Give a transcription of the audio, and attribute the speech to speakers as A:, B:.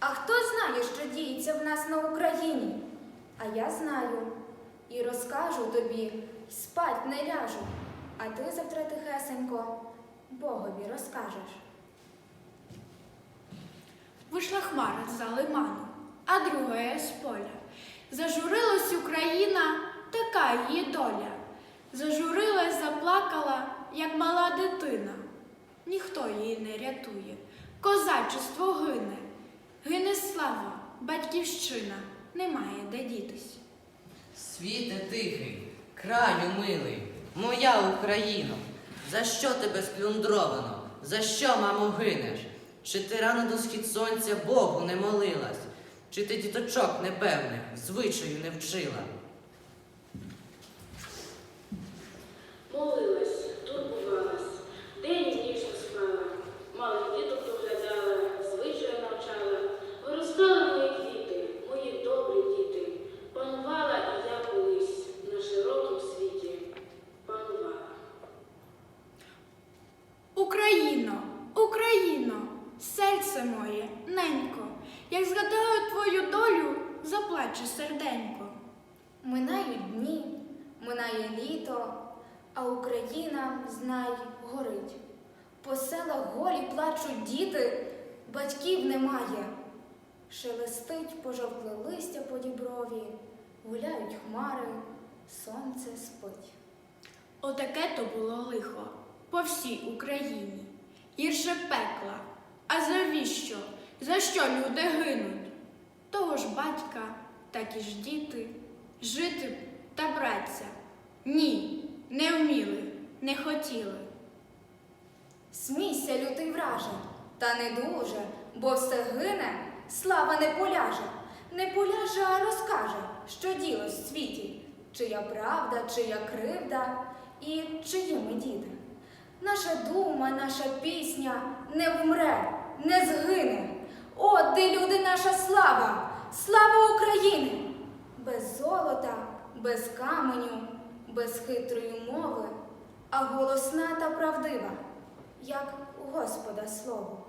A: А хто знає, що діється в нас на Україні? А я знаю і розкажу тобі, спать не ляжу. А ти завтра тихесенько Богові розкажеш.
B: Вийшла хмара за лиману, а другая з поля. Зажурилась Україна, така її доля. Зажурилась, заплакала, як мала дитина. Ніхто її не рятує, козачество гине. Гине слава, батьківщина, немає де дітись.
C: Світе тихий, краю милий, моя Україно, за що тебе сплюндровано? За що, мамо, гинеш? Чи ти рано до схід сонця Богу не молилась? Чи ти діточок непевних звичаю не вчила?
B: Серце моє, ненько, як згадаю твою долю, заплаче серденько.
A: Минають дні, минає літо, а Україна, знай, горить. По селах голі плачуть діти, батьків немає. Шелестить пожовкле листя по діброві, гуляють хмари, сонце спить.
B: Отаке то було лихо по всій Україні. Гірше пекла. А завіщо? За що люди гинуть? Того ж батька, так і ж діти, жити та братися. Ні, не вміли, не хотіли.
A: Смійся, лютий враже, та не дуже, бо все гине, слава не поляже. Не поляже, а розкаже, що ділось в світі, чия правда, чия кривда і чиї ми діти. Наша дума, наша пісня не вмре, не згине. От де люди наша слава, слава України! Без золота, без каменю, без хитрої мови, а голосна та правдива, як Господа слово.